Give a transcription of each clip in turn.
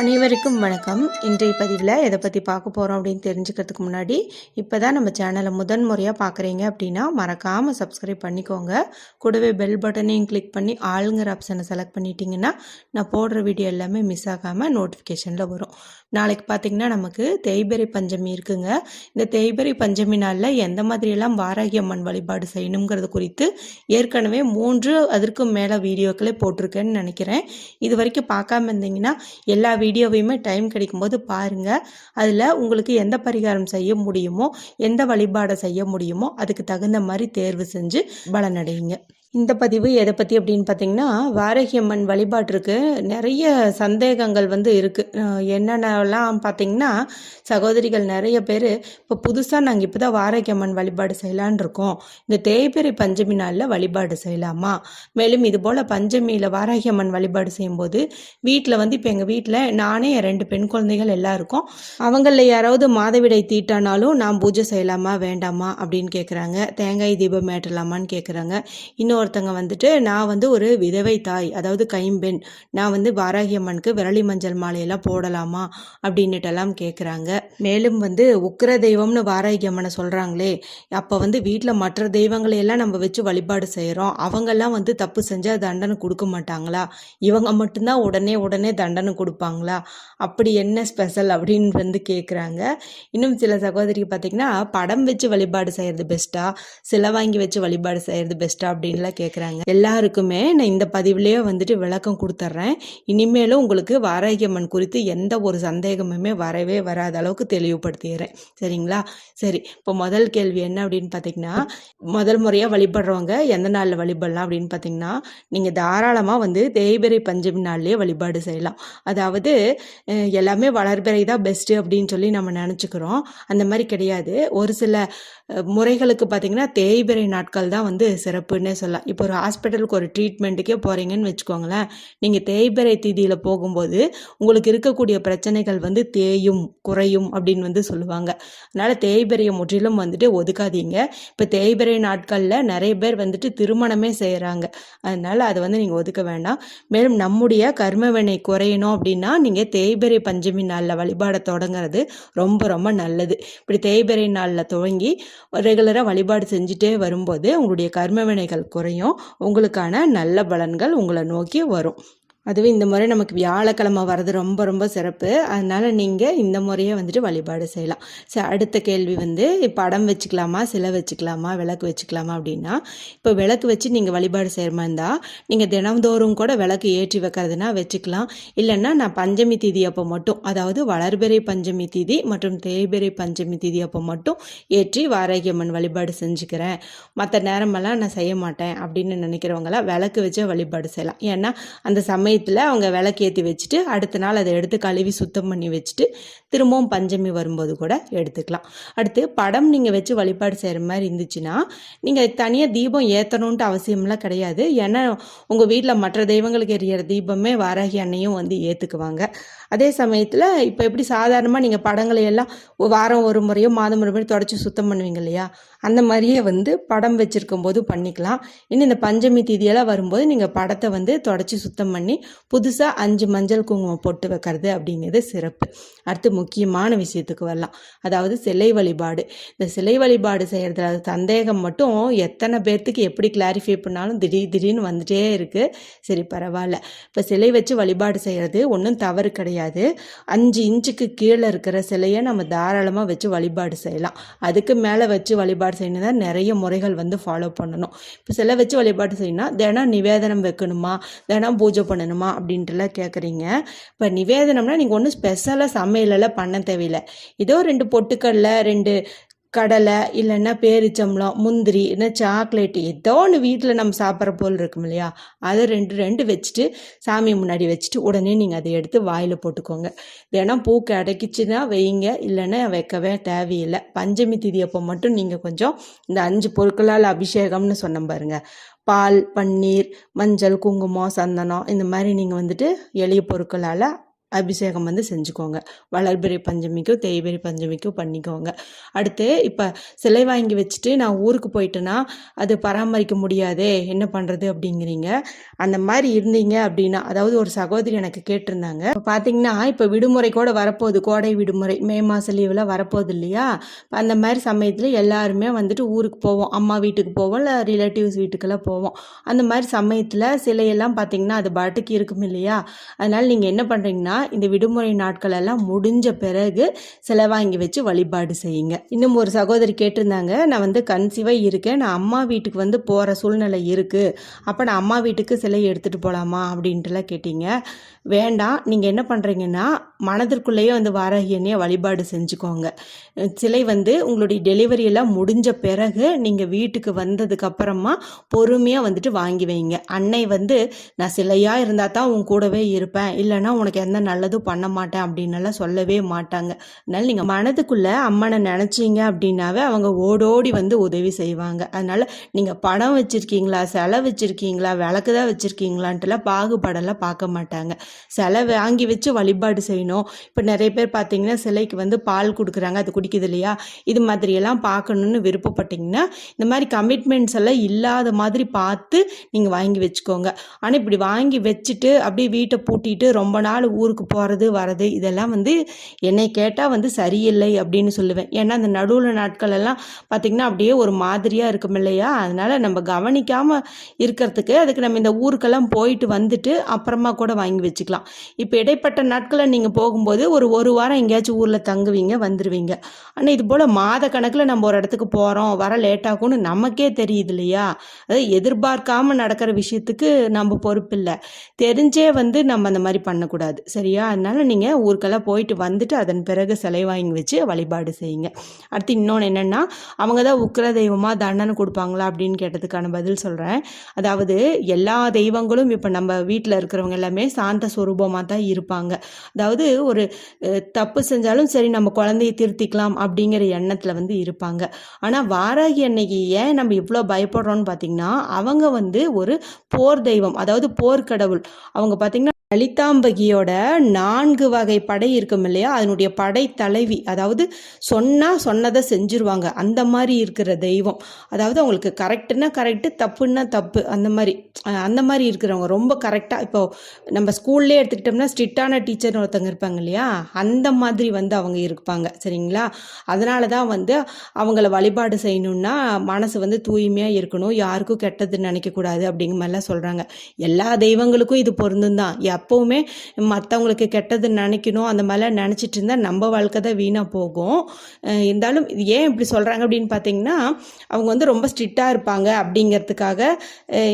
அனைவருக்கும் வணக்கம். இன்றைய பதிவில் எதை பற்றி பார்க்க போகிறோம் அப்படின்னு தெரிஞ்சுக்கிறதுக்கு முன்னாடி இப்போ தான் நம்ம சேனலை முதன் முறையாக பார்க்குறீங்க அப்படின்னா மறக்காமல் சப்ஸ்கிரைப் பண்ணிக்கோங்க. கூடவே பெல் பட்டனையும் கிளிக் பண்ணி ஆளுங்கிற ஆப்ஷனை செலக்ட் பண்ணிட்டீங்கன்னா நான் போடுற வீடியோ எல்லாமே மிஸ் ஆகாமல் நோட்டிஃபிகேஷனில் வரும். நாளைக்கு பார்த்தீங்கன்னா நமக்கு தேய்பெரி பஞ்சமி இருக்குங்க. இந்த தேய்பெரி பஞ்சமி நாளில் எந்த மாதிரியெல்லாம் வாராகி அம்மன் வழிபாடு செய்யணுங்கிறது குறித்து ஏற்கனவே மூன்று அதற்கும் மேலே வீடியோக்களே போட்டிருக்கேன்னு நினைக்கிறேன். இது வரைக்கும் பார்க்காம இருந்தீங்கன்னா எல்லா வீடியோவையுமே டைம் கிடைக்கும்போது பாருங்கள் அதில் உங்களுக்கு எந்த பரிகாரம் செய்ய முடியுமோ எந்த வழிபாடை செய்ய முடியுமோ அதுக்கு தகுந்த மாதிரி தேர்வு செஞ்சு பலனடையுங்க. இந்த பதிவு எதை பற்றி அப்படின்னு பார்த்தீங்கன்னா வாரகியம்மன் வழிபாட்டிற்கு நிறைய சந்தேகங்கள் வந்து இருக்குது என்னென்னலாம் பார்த்தீங்கன்னா சகோதரிகள் நிறைய பேர் இப்போ புதுசாக நாங்கள் இப்போ தான் வாரகியம்மன் வழிபாடு செய்யலான் இருக்கோம். இந்த தேய்பிறை பஞ்சமி நாளில் வழிபாடு செய்யலாமா? மேலும் இது போல் பஞ்சமியில் வாரகியம்மன் வழிபாடு செய்யும்போது வீட்டில் வந்து இப்போ எங்கள் வீட்டில் நானே என் ரெண்டு பெண் குழந்தைகள் எல்லாம் இருக்கோம் அவங்களில் யாராவது மாதவிடை தீட்டானாலும் நான் பூஜை செய்யலாமா வேண்டாமா அப்படின்னு கேட்குறாங்க தேங்காய் தீபம் ஏற்றலாமான்னு கேட்குறாங்க இன்னும் இன்னொருத்தங்க வந்துட்டு நான் வந்து ஒரு விதவை தாய் அதாவது கைம்பெண். நான் வந்து வாராகி அம்மனுக்கு விரலி மஞ்சள் மாலையெல்லாம் போடலாமா அப்படின்னுட்டெல்லாம் கேட்குறாங்க மேலும் வந்து உக்கிர தெய்வம்னு வாராகி அம்மனை சொல்கிறாங்களே அப்போ வந்து வீட்டில் மற்ற தெய்வங்களை எல்லாம் நம்ம வச்சு வழிபாடு செய்கிறோம் அவங்கெல்லாம் வந்து தப்பு செஞ்சால் தண்டனை கொடுக்க மாட்டாங்களா? இவங்க மட்டும்தான் உடனே உடனே தண்டனை கொடுப்பாங்களா? அப்படி என்ன ஸ்பெஷல் அப்படின்னு வந்து கேட்குறாங்க இன்னும் சில சகோதரி பார்த்திங்கன்னா படம் வச்சு வழிபாடு செய்கிறது பெஸ்ட்டாக சிலை வாங்கி வச்சு வழிபாடு செய்கிறது பெஸ்ட்டா? அப்படின்லாம் கேட்குறாங்க எல்லாருக்குமே நான் இந்த பதிவுலேயே வந்துட்டு விளக்கம் கொடுத்துட்றேன் இனிமேலும் உங்களுக்கு வாராகியம்மன் குறித்து எந்த ஒரு சந்தேகமுமே வரவே வராத அளவுக்கு தெளிவுபடுத்திடுறேன் சரிங்களா? சரி இப்போ முதல் கேள்வி என்ன அப்படின்னு பார்த்தீங்கன்னா முதல் முறையாக வழிபடுறவங்க எந்த நாளில் வழிபடலாம் அப்படின்னு பார்த்தீங்கன்னா நீங்கள் தாராளமாக வந்து தேய்பிரை பஞ்சமி நாள்லேயே வழிபாடு செய்யலாம். அதாவது எல்லாமே வளர்பிறை தான் பெஸ்ட்டு அப்படின்னு சொல்லி நம்ம நினச்சிக்கிறோம். அந்த மாதிரி கிடையாது. ஒரு சில முறைகளுக்கு பார்த்தீங்கன்னா தேய்பிறை நாட்கள் தான் வந்து சிறப்புன்னே சொல்லலாம். இப்போ ஒரு ஹாஸ்பிட்டலுக்கு ஒரு ட்ரீட்மெண்ட்டுக்கே போகிறீங்கன்னு வச்சுக்கோங்களேன் நீங்கள் தேய்பிறை தீதியில் போகும்போது உங்களுக்கு இருக்கக்கூடிய பிரச்சனைகள் வந்து தேயும் குறையும் அப்படின்னு வந்து சொல்லுவாங்க. அதனால் தேய்பிறையை முற்றிலும் வந்துட்டு ஒதுக்காதீங்க. இப்போ தேய்பிறை நாட்களில் நிறைய பேர் வந்துட்டு திருமணமே செய்கிறாங்க அதனால் அதை வந்து நீங்கள் ஒதுக்க வேண்டாம். மேலும் நம்முடைய கர்மவினை குறையணும் அப்படின்னா நீங்கள் தேய்பிறை பஞ்சமி நாளில் வழிபாட தொடங்குறது ரொம்ப ரொம்ப நல்லது. இப்படி தேய்பிறை நாளில் துவங்கி ரெகுலராக வழிபாடு செஞ்சுட்டே வரும்போது உங்களுடைய கர்ம வினைகள் குறையும். உங்களுக்கான நல்ல பலன்கள் உங்களை நோக்கி வரும். அதுவும் இந்த முறை நமக்கு வியாழக்கிழமை வர்றது ரொம்ப ரொம்ப சிறப்பு. அதனால் நீங்கள் இந்த முறையை வந்துட்டு வழிபாடு செய்யலாம். சரி அடுத்த கேள்வி வந்து படம் வச்சுக்கலாமா சிலை வச்சுக்கலாமா விளக்கு வச்சுக்கலாமா அப்படின்னா இப்போ விளக்கு வச்சு நீங்கள் வழிபாடு செய்கிற மாதிரி இருந்தால் நீங்கள் தினந்தோறும் கூட விளக்கு ஏற்றி வைக்கிறதுனா வச்சுக்கலாம். இல்லைன்னா நான் பஞ்சமி தீதி அப்போ மட்டும் அதாவது வளர்பிறை பஞ்சமி தீதி மற்றும் தேய்பிறை பஞ்சமி தீதி அப்போ மட்டும் ஏற்றி வாராகியம்மன் வழிபாடு செஞ்சுக்கிறேன். மற்ற நேரமெல்லாம் நான் செய்ய மாட்டேன் அப்படின்னு நினைக்கிறவங்களாம் விளக்கு வச்சு வழிபாடு செய்யலாம். ஏன்னா அந்த சமயத்தில் அவங்க விளக்கேற்றி வச்சுட்டு அடுத்த நாள் அதை எடுத்து கழுவி சுத்தம் பண்ணி வச்சுட்டு திரும்பவும் பஞ்சமி வரும்போது கூட எடுத்துக்கலாம். அடுத்து படம் நீங்கள் வச்சு வழிபாடு செய்கிற மாதிரி இருந்துச்சுன்னா நீங்கள் தனியாக தீபம் ஏற்றணுன்ட்டு அவசியம்லாம் கிடையாது. ஏன்னா உங்கள் வீட்டில் மற்ற தெய்வங்களுக்கு எரியிற தீபமே வாராகி அன்னையும் வந்து ஏற்றுக்குவாங்க அதே சமயத்தில் இப்போ எப்படி சாதாரணமாக நீங்கள் படங்களை எல்லாம் வாரம் ஒரு முறையோ மாதம் ஒரு முறையோ தொடச்சி சுத்தம் பண்ணுவீங்க இல்லையா? அந்த மாதிரியே வந்து படம் வச்சுருக்கும் போது பண்ணிக்கலாம். இன்னும் இந்த பஞ்சமி தீதியெல்லாம் வரும்போது நீங்கள் படத்தை வந்து தொடச்சி சுத்தம் பண்ணி புதுசாக அஞ்சு மஞ்சள் குங்குமம் போட்டு வைக்கிறது அப்படிங்கிறது சிறப்பு. அடுத்து முக்கியமான விஷயத்துக்கு வரலாம். அதாவது சிலை வழிபாடு. இந்த சிலை வழிபாடு செய்கிறதுல சந்தேகம் மட்டும் எத்தனை பேர்த்துக்கு எப்படி கிளாரிஃபை பண்ணாலும் திடீர் திடீர்னு வந்துட்டே இருக்குது சரி பரவாயில்ல. இப்போ சிலை வச்சு வழிபாடு செய்கிறது ஒன்றும் தவறு கிடையாது. அஞ்சு இன்ச்சுக்கு கீழே இருக்கிற சிலையை நம்ம தாராளமாக வச்சு வழிபாடு செய்யலாம். அதுக்கு மேலே வச்சு வழிபாடு செய்யணும். நிறைய முறைகள் வந்து ஃபாலோ பண்ணணும். இப்போ சிலை வச்சு வழிபாடு செய்யணும்னா தினம் நிவேதனம் வைக்கணுமா? தினம் பூஜை பண்ணணுமா? அப்படின்ட்டுலாம் கேட்குறீங்க இப்போ நிவேதனம்னா நீங்கள் ஒன்றும் ஸ்பெஷலாக சமையலெல்லாம் பண்ண தேவையில்லை. ஏதோ ரெண்டு பொட்டுக்கடலை ரெண்டு கடலை இல்லைன்னா பேரிச்சம்பளம் முந்திரி இல்லை சாக்லேட் ஏதோ ஒன்று வீட்டில் நம்ம சாப்பிட்ற போல் இருக்கும் இல்லையா? அதை ரெண்டு ரெண்டு வச்சுட்டு சாமி முன்னாடி வச்சுட்டு உடனே நீங்கள் அதை எடுத்து வாயில் போட்டுக்கோங்க. தினம் பூ கிடைக்குச்சுன்னா வைங்க இல்லைன்னா வைக்கவே தேவையில்லை. பஞ்சமி திதி அப்போ மட்டும் நீங்கள் கொஞ்சம் இந்த அஞ்சு பொருட்களால் அபிஷேகம்னு சொன்ன பாருங்க. பால் பன்னீர் மஞ்சள் குங்குமம் சந்தனம் இந்த மாதிரி நீங்கள் வந்துட்டு எளிய பொருட்களால் அபிஷேகம் வந்து செஞ்சுக்கோங்க. வளர்பிறை பஞ்சமிக்கும் தேய்பிறை பஞ்சமிக்கும் பண்ணிக்கோங்க. அடுத்து இப்போ சிலை வாங்கி வச்சுட்டு நான் ஊருக்கு போயிட்டேன்னா அது பராமரிக்க முடியாதே என்ன பண்ணுறது அப்படிங்கிறீங்க. அந்த மாதிரி இருந்தீங்க அப்படின்னா அதாவது ஒரு சகோதரி எனக்கு கேட்டிருந்தாங்க. இப்போ பார்த்தீங்கன்னா இப்போ விடுமுறை கூட வரப்போகுது. கோடை விடுமுறை மே மாத லீவில் வரப்போகுது இல்லையா? அந்த மாதிரி சமயத்தில் எல்லாருமே வந்துட்டு ஊருக்கு போவோம். அம்மா வீட்டுக்கு போவோம் இல்லை ரிலேட்டிவ்ஸ் வீட்டுக்கெல்லாம் போவோம். அந்த மாதிரி சமயத்தில் சிலையெல்லாம் பார்த்தீங்கன்னா அது பாட்டுக்கு இருக்கும் இல்லையா? அதனால் நீங்கள் என்ன பண்ணுறீங்கன்னா இந்த விடுமுறை நாட்கள் எல்லாம் முடிஞ்ச பிறகு செலவாங்கி வச்சு வழிபாடு செய்யுங்க. இன்னும் ஒரு சகோதரி கேட்டிருந்தாங்க நான் வந்து கன்சீவாக இருக்கேன் நான் அம்மா வீட்டுக்கு வந்து போகிற சூழ்நிலை இருக்குது அப்போ நான் அம்மா வீட்டுக்கு சிலை எடுத்துகிட்டு போகலாமா அப்படின்ட்டுலாம் கேட்டீங்க. வேண்டாம் நீங்கள் என்ன பண்ணுறீங்கன்னா மனதிற்குள்ளேயே வந்து வாராகி எண்ணெயை வழிபாடு செஞ்சுக்கோங்க. சிலை வந்து உங்களுடைய டெலிவரி எல்லாம் முடிஞ்ச பிறகு நீங்கள் வீட்டுக்கு வந்ததுக்கு அப்புறமா பொறுமையாக வந்துட்டு வாங்கி வைங்க. அன்னை வந்து நான் சிலையாக இருந்தால் தான் உன் கூடவே இருப்பேன். இல்லைன்னா உனக்கு எந்த நல்லதும் பண்ண மாட்டேன் அப்படின்னெல்லாம் சொல்லவே மாட்டாங்க. அதனால் நீங்கள் மனதுக்குள்ளே அம்மனை நினச்சிங்க அப்படின்னாவே அவங்க ஓடோடி வந்து உதவி செய்வாங்க. அதனால் நீங்கள் படம் வச்சுருக்கீங்களா செலவு வச்சுருக்கீங்களா விளக்கு தான் வச்சுருக்கீங்களான்ட்டுலாம் பாகுபாடெல்லாம் பார்க்க மாட்டாங்க. சிலை வாங்கி வச்சு வழிபாடு செய்யணும். இப்போ நிறைய பேர் பார்த்தீங்கன்னா சிலைக்கு வந்து பால் கொடுக்குறாங்க அது குடிக்குது இல்லையா? இது மாதிரியெல்லாம் பார்க்கணுன்னு விருப்பப்பட்டீங்கன்னா இந்த மாதிரி கமிட்மெண்ட்ஸ் எல்லாம் இல்லாத மாதிரி பார்த்து நீங்கள் வாங்கி வச்சுக்கோங்க. ஆனால் இப்படி வாங்கி வச்சுட்டு அப்படியே வீட்டை பூட்டிட்டு ரொம்ப நாள் ஊருக்கு போகிறது வர்றது இதெல்லாம் வந்து என்னை கேட்டால் வந்து சரியில்லை அப்படின்னு சொல்லுவேன். ஏன்னா அந்த நடுவில் நாட்கள் எல்லாம் பார்த்திங்கன்னா அப்படியே ஒரு மாதிரியாக இருக்கும் இல்லையா? அதனால் நம்ம கவனிக்காமல் இருக்கிறதுக்கு அதுக்கு நம்ம இந்த ஊருக்கெல்லாம் போயிட்டு வந்துட்டு அப்புறமா கூட வாங்கி வச்சுக்கலாம். இப்போ இடைப்பட்ட நாட்களில் நீங்கள் போகும்போது ஒரு ஒரு வாரம் எங்கேயாச்சும் ஊரில் தங்குவீங்க வந்துடுவீங்க ஆனால் இது போல் மாத கணக்கில் நம்ம ஒரு இடத்துக்கு போகிறோம் வர லேட்டாகும்னு நமக்கே தெரியுது இல்லையா? அதாவது எதிர்பார்க்காம நடக்கிற விஷயத்துக்கு நம்ம பொறுப்பு இல்லை. தெரிஞ்சே வந்து நம்ம அந்த மாதிரி பண்ணக்கூடாது சரியா? அதனால நீங்கள் ஊருக்கெல்லாம் போயிட்டு வந்துட்டு அதன் பிறகு சிலை வாங்கி வச்சு வழிபாடு செய்யுங்க. அடுத்து இன்னொன்று என்னென்னா அவங்க தான் உக்கிர தெய்வமாக தண்டனை கொடுப்பாங்களா அப்படின்னு கேட்டதுக்கான பதில் சொல்கிறேன் அதாவது எல்லா தெய்வங்களும் இப்போ நம்ம வீட்டில் இருக்கிறவங்க எல்லாமே சாந்த ஸ்வரூபமாக தான் இருப்பாங்க. அதாவது ஒரு தப்பு செஞ்சாலும் சரி நம்ம குழந்தைய திருத்திக்கலாம் அப்படிங்கிற எண்ணத்தில் வந்து இருப்பாங்க. ஆனால் வாராகி அன்னைக்கு ஏன் நம்ம இவ்வளோ பயப்படுறோம்னு பார்த்தீங்கன்னா அவங்க வந்து ஒரு போர் தெய்வம் அதாவது போர்க்கடவுள். அவங்க பார்த்தீங்கன்னா லலிதாம்பகியோட நான்கு வகை படை இருக்கும் இல்லையா? அதனுடைய படை தலைவி அதாவது சொன்னால் சொன்னதை செஞ்சுருவாங்க. அந்த மாதிரி இருக்கிற தெய்வம். அதாவது அவங்களுக்கு கரெக்டுன்னா கரெக்டு தப்புன்னா தப்பு. அந்த மாதிரி அந்த மாதிரி இருக்கிறவங்க. ரொம்ப கரெக்டாக இப்போ நம்ம ஸ்கூல்லே எடுத்துக்கிட்டோம்னா ஸ்ட்ரிக்டான டீச்சர்னு ஒருத்தவங்க இருப்பாங்க இல்லையா? அந்த மாதிரி வந்து அவங்க இருப்பாங்க. சரிங்களா? அதனால தான் வந்து அவங்கள வழிபாடு செய்யணும்னா மனசு வந்து தூய்மையாக இருக்கணும். யாருக்கும் கெட்டது நினைக்கக்கூடாது அப்படிங்கிற மாதிரிலாம் சொல்கிறாங்க எல்லா தெய்வங்களுக்கும் இது பொருந்தும் தான். எப்போவுமே மற்றவங்களுக்கு கெட்டது நினைக்கணும் அந்த மாதிரிலாம் நினச்சிட்டு இருந்தால் நம்ம வாழ்க்கை தான் வீணாக போகும். இருந்தாலும் இது ஏன் இப்படி சொல்கிறாங்க அப்படின்னு பார்த்தீங்கன்னா அவங்க வந்து ரொம்ப ஸ்ட்ரிக்டாக இருப்பாங்க அப்படிங்கிறதுக்காக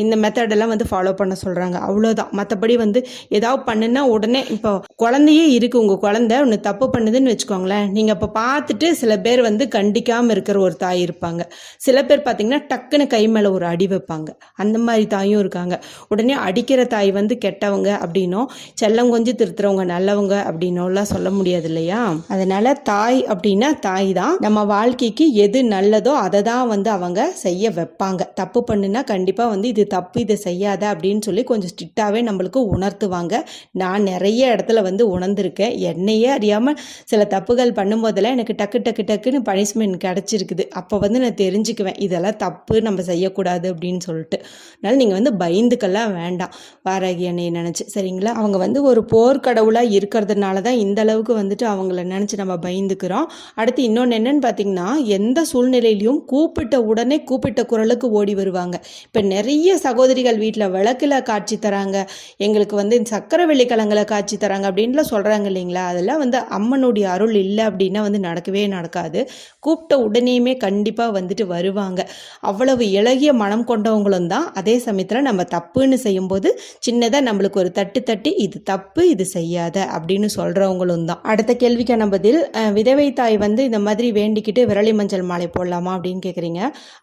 இந்த மெத்தடெல்லாம் வந்து ஃபாலோ பண்ண சொல்கிறாங்க அவ்வளோதான் மற்றபடி வந்து ஏதாவது பண்ணுனா உடனே இப்போ குழந்தையே இருக்குது உங்கள் குழந்தை ஒன்று தப்பு பண்ணுதுன்னு வச்சுக்கோங்களேன். நீங்கள் அப்போ பார்த்துட்டு சில பேர் வந்து கண்டிக்காமல் இருக்கிற ஒரு தாய் இருப்பாங்க. சில பேர் பார்த்தீங்கன்னா டக்குன்னு கை மேலே ஒரு அடி வைப்பாங்க. அந்த மாதிரி தாயும் இருக்காங்க. உடனே அடிக்கிற தாய் வந்து கெட்டவங்க அப்படின்னு அப்படின்னும். செல்லம் கொஞ்சம் திருத்துறவங்க நல்லவங்க அப்படின்னுலாம் சொல்ல முடியாது இல்லையா அதனால தாய் அப்படின்னா தாய் தான் நம்ம வாழ்க்கைக்கு எது நல்லதோ அதை தான் வந்து அவங்க செய்ய வைப்பாங்க. தப்பு பண்ணுனா கண்டிப்பாக வந்து இது தப்பு இதை செய்யாத அப்படின்னு சொல்லி கொஞ்சம் ஸ்ட்ரிக்டாகவே நம்மளுக்கு உணர்த்துவாங்க. நான் நிறைய இடத்துல வந்து உணர்ந்திருக்கேன். என்னையே அறியாமல் சில தப்புகள் பண்ணும்போதெல்லாம் எனக்கு டக்கு டக்கு டக்குன்னு பனிஷ்மெண்ட் கிடச்சிருக்குது. அப்போ வந்து நான் தெரிஞ்சுக்குவேன். இதெல்லாம் தப்பு நம்ம செய்யக்கூடாது அப்படின்னு சொல்லிட்டு. அதனால் நீங்கள் வந்து பயந்துக்கெல்லாம் வேண்டாம். வாராகி அன்னையை நினச்சி. சரிங்களா? அவங்க வந்து ஒரு போர்க்கடவுளாக இருக்கிறதுனால தான் இந்த அளவுக்கு வந்துட்டு அவங்கள நினச்சி நம்ம பயந்துக்கிறோம். அடுத்து இன்னொன்று என்னன்னு பார்த்தீங்கன்னா எந்த சூழ்நிலையிலையும் கூப்பிட்ட உடனே கூப்பிட்ட குரலுக்கு ஓடி வருவாங்க. இப்போ நிறைய சகோதரிகள் வீட்டில் விளக்கில் காட்சி தராங்க. எங்களுக்கு வந்து சக்கரை வெள்ளிக்கிழங்குல காட்சி தராங்க அப்படின்லாம் சொல்கிறாங்க இல்லைங்களா? அதெல்லாம் வந்து அம்மனுடைய அருள் இல்லை அப்படின்னா வந்து நடக்கவே நடக்காது. கூப்பிட்ட உடனேயுமே கண்டிப்பாக வந்துட்டு வருவாங்க. அவ்வளவு இளகிய மனம் கொண்டவங்களும் தான் அதே சமயத்தில் நம்ம தப்புன்னு செய்யும்போது சின்னதாக நம்மளுக்கு ஒரு தட்டு தட்டி இது தப்பு இது செய்யாத அப்படின்னு சொல்கிறவங்களும் தான். அடுத்த கேள்விக்கான பதில் விதவை தாய் வந்து இந்த மாதிரி வேண்டிக்கிட்டு விரலி மஞ்சள் மாலை போடலாமா? அப்படின்னு கேட்குறீங்க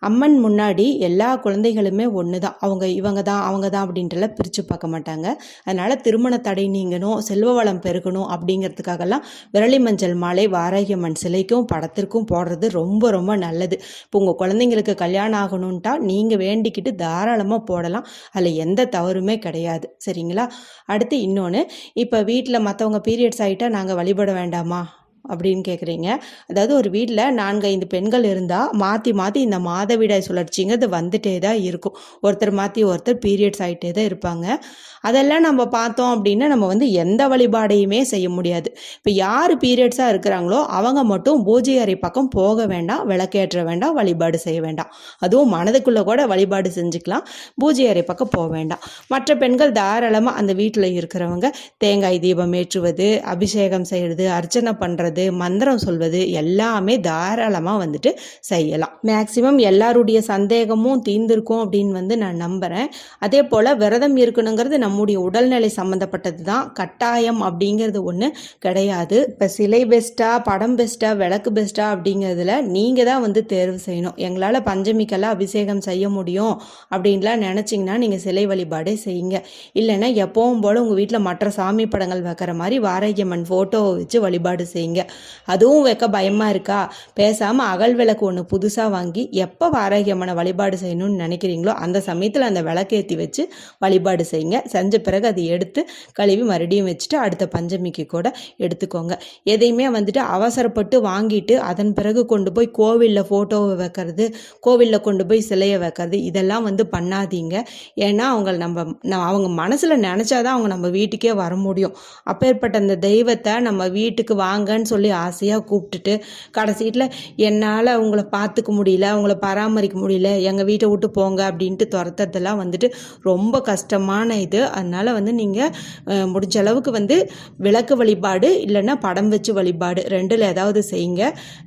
அம்மன் முன்னாடி எல்லா குழந்தைகளுமே ஒன்று தான் அவங்க இவங்க தான் அவங்க தான் அப்படின்றலாம் பிரித்து பார்க்க மாட்டாங்க. அதனால் திருமண தடை நீங்கணும் செல்வ வளம் பெருகணும் அப்படிங்கிறதுக்காகலாம் விரலி மஞ்சள் மாலை வாராகியம்மன் சிலைக்கும் படத்திற்கும் போடுறது ரொம்ப ரொம்ப நல்லது. இப்போ உங்கள் குழந்தைங்களுக்கு கல்யாணம் ஆகணுன்ட்டா நீங்கள் வேண்டிக்கிட்டு தாராளமாக போடலாம். அதில் எந்த தவறுமே கிடையாது. சரிங்களா? அடுத்து இன்னொன்று இப்போ வீட்டில் மற்றவங்க பீரியட்ஸ் ஆகிட்டா நாங்கள் வழிபட வேண்டாமா? அப்படின்னு கேட்குறீங்க அதாவது ஒரு வீட்டில் நான்கு ஐந்து பெண்கள் இருந்தால் மாற்றி மாற்றி இந்த மாதவிடாய் சுழற்சிங்கிறது வந்துட்டே தான் இருக்கும். ஒருத்தர் மாற்றி ஒருத்தர் பீரியட்ஸ் ஆகிட்டே தான் இருப்பாங்க. அதெல்லாம் நம்ம பார்த்தோம் அப்படின்னா நம்ம வந்து எந்த வழிபாடையுமே செய்ய முடியாது. இப்போ யார் பீரியட்ஸாக இருக்கிறாங்களோ அவங்க மட்டும் பூஜை அறை பக்கம் போக வேண்டாம் விளக்கேற்ற வேண்டாம் வழிபாடு செய்ய வேண்டாம். அதுவும் மனதுக்குள்ளே கூட வழிபாடு செஞ்சுக்கலாம் பூஜை அறை பக்கம் போக வேண்டாம். மற்ற பெண்கள் தாராளமாக அந்த வீட்டில் இருக்கிறவங்க தேங்காய் தீபம் ஏற்றுவது அபிஷேகம் செய்கிறது அர்ச்சனை பண்ணுறது மந்திரம் சொல்வது எல்லாமே தாராளமாக வந்துட்டு செய்யலாம். மேக்சிமம் எல்லாருடைய சந்தேகமும் தீர்ந்திருக்கும் அப்படின்னு வந்து நான் நம்புகிறேன் அதே போல் விரதம் இருக்கணுங்கிறது நம்முடைய உடல்நிலை சம்மந்தப்பட்டது தான். கட்டாயம் அப்படிங்கிறது ஒன்று கிடையாது. இப்போ சிலை பெஸ்ட்டாக படம் பெஸ்ட்டாக விளக்கு பெஸ்ட்டாக அப்படிங்கிறதுல நீங்கள் தான் வந்து தேர்வு செய்யணும். எங்களால் பஞ்சமிக்கெல்லாம் அபிஷேகம் செய்ய முடியும் அப்படின்லாம் நினச்சிங்கன்னா நீங்கள் சிலை வழிபாடே செய்யுங்க. இல்லைன்னா எப்பவும் போல் உங்கள் வீட்டில் மற்ற சாமி படங்கள் வைக்கிற மாதிரி வாரகியம்மன் ஃபோட்டோவை வச்சு வழிபாடு செய்யுங்க. அதுவும் வைக்க பயமாக இருக்கா? பேசாமல் அகல் விளக்கு ஒன்று புதுசாக வாங்கி எப்போ வாராகியம்மனை வழிபாடு செய்யணும்னு நினைக்கிறீங்களோ அந்த சமயத்தில் அந்த விளக்கேற்றி வச்சு வழிபாடு செய்யுங்க. செஞ்ச பிறகு அதை எடுத்து கழுவி மறுபடியும் வச்சுட்டு அடுத்த பஞ்சமிக்கு கூட எடுத்துக்கோங்க. எதையுமே வந்துட்டு அவசரப்பட்டு வாங்கிட்டு அதன் பிறகு கொண்டு போய் கோவிலில் ஃபோட்டோவை வைக்கிறது கோவிலில் கொண்டு போய் சிலையை வைக்கிறது இதெல்லாம் வந்து பண்ணாதீங்க. ஏன்னா அவங்க நம்ம அவங்க மனசில் நினச்சாதான் அவங்க நம்ம வீட்டுக்கே வர முடியும். அப்பேற்பட்ட அந்த தெய்வத்தை நம்ம வீட்டுக்கு வாங்கன்னு சொல்லி ஆசையாக கூப்பிட்டுட்டு கடைசியில் என்னால் அவங்கள பார்த்துக்க முடியல அவங்கள பராமரிக்க முடியல எங்கள் வீட்டை விட்டு போங்க அப்படின்ட்டு துரத்துறதெல்லாம் வந்துட்டு ரொம்ப கஷ்டமான இது. அதனால் வந்து நீங்கள் முடிஞ்ச அளவுக்கு வந்து விளக்கு வழிபாடு இல்லைன்னா படம் வச்சு வழிபாடு ரெண்டில் ஏதாவது செய்யுங்க.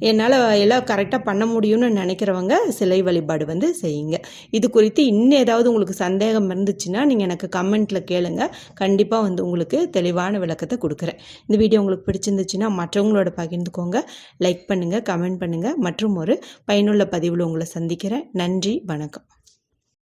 என்னால் எல்லாம் கரெக்டாக பண்ண முடியும்னு நினைக்கிறவங்க சிலை வழிபாடு வந்து செய்யுங்க. இது குறித்து இன்னும் ஏதாவது உங்களுக்கு சந்தேகம் இருந்துச்சுன்னா நீங்கள் எனக்கு கமெண்ட்டில் கேளுங்க. கண்டிப்பாக வந்து உங்களுக்கு தெளிவான விளக்கத்தை கொடுக்குறேன். இந்த வீடியோ உங்களுக்கு பிடிச்சிருந்துச்சுன்னா மற்றவங்களோட பகிர்ந்துக்கோங்க லைக் பண்ணுங்கள் கமெண்ட் பண்ணுங்கள் மற்றும் ஒரு பயனுள்ள பதிவில் உங்களை சந்திக்கிறேன். நன்றி வணக்கம்.